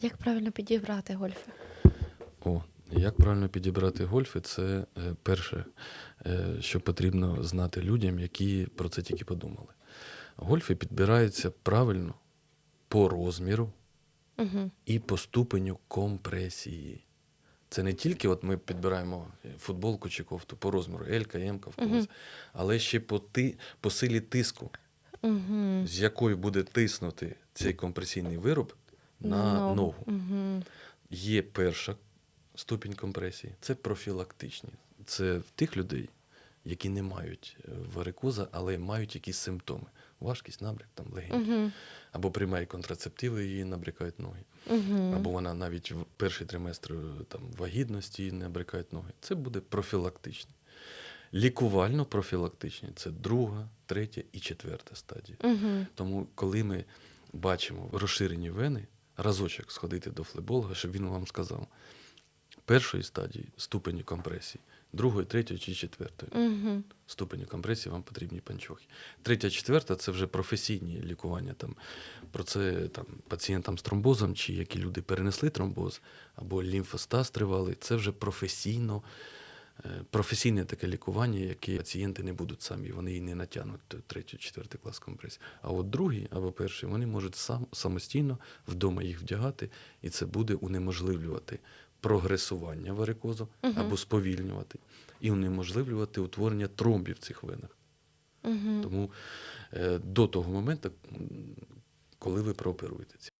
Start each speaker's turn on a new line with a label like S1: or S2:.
S1: Як правильно підібрати гольфи?
S2: О, як правильно підібрати гольфи, це е, перше, е, що потрібно знати людям, які про це тільки подумали. Гольфи підбираються правильно по розміру
S1: Угу.
S2: і по ступеню компресії. Це не тільки от ми підбираємо футболку чи кофту по розміру в когось,
S1: Мгм.
S2: але ще по, ти, по силі тиску,
S1: Угу.
S2: з якою буде тиснути цей компресійний вироб на ногу.
S1: Угу.
S2: Є перша ступінь компресії, це профілактичні. Це в тих людей, які не мають е, варикоза, але мають якісь симптоми. Важкість, набряк, там легенький.
S1: Угу.
S2: Або приймають контрацептиви, і її набрякають ноги.
S1: Угу.
S2: Або вона навіть в перший триместр е, там, вагітності не набрякають ноги. Це буде профілактичні. Лікувально-профілактичні це друга, третя і четверта стадія.
S1: Угу.
S2: Тому, коли ми бачимо розширені вени, разочок сходити до флеболога, щоб він вам сказав першої стадії ступені компресії, другої, третьої чи четвертої
S1: Угу.
S2: ступені компресії вам потрібні панчохи. Третя, четверта це вже професійні лікування. Там, про це там, пацієнтам з тромбозом, чи які люди перенесли тромбоз, або лімфостаз тривалий, це вже професійно. Е, Професійне таке лікування, яке пацієнти не будуть самі, вони її не натягнуть третій, четвертий клас компресії. А от другий або перший вони можуть сам, самостійно вдома їх вдягати, і це буде унеможливлювати прогресування варикозу
S1: Мгм.
S2: або сповільнювати, і унеможливлювати утворення тромбів в цих венах.
S1: Угу.
S2: Тому е, до того моменту, коли ви прооперуєте ці.